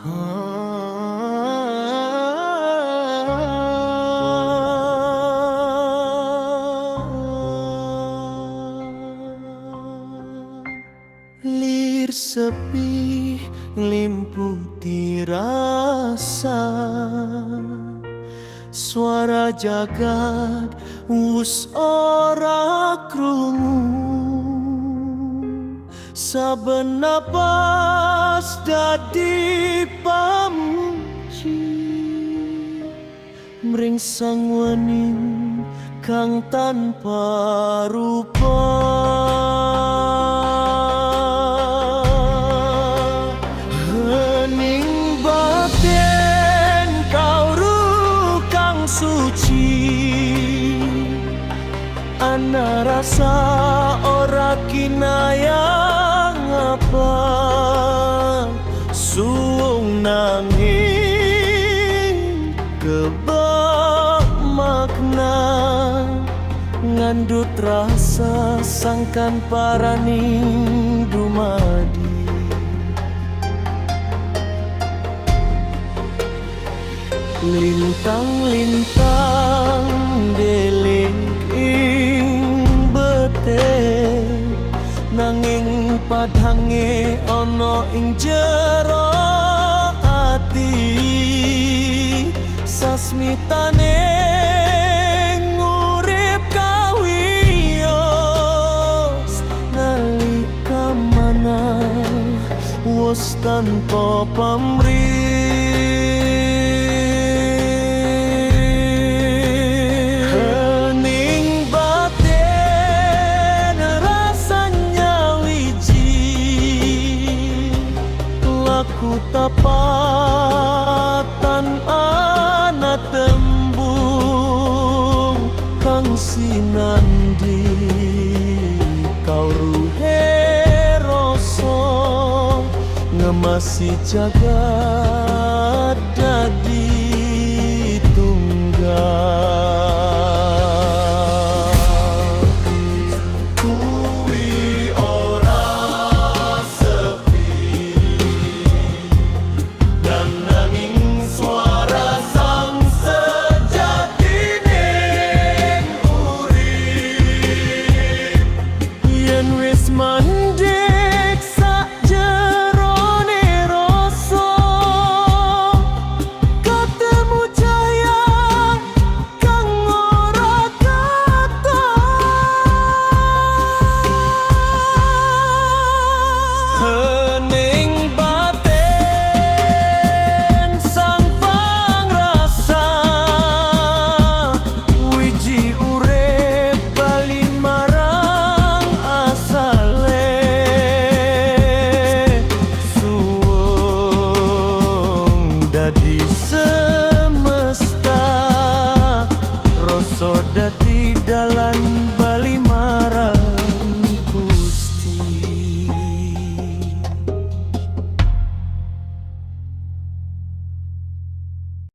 Lir sepi limputi rasa Suara jagat wus ora krungu. Saben napas dadi Mring sang wening kang tanpa rupa. Hening batin kau kang suci Ana rasa ora kinayang apa? Suung nanging kebak Ngandut rasa sangkan paraning dumadi Lintang-lintang deling ing bete Nanging padange ana ing jero ati. Sasmitane tanpa pamrih. Hening batin rasanya wiji. Laku tapatan anak tembung Kang sinandi kau ngemasi jagat dadi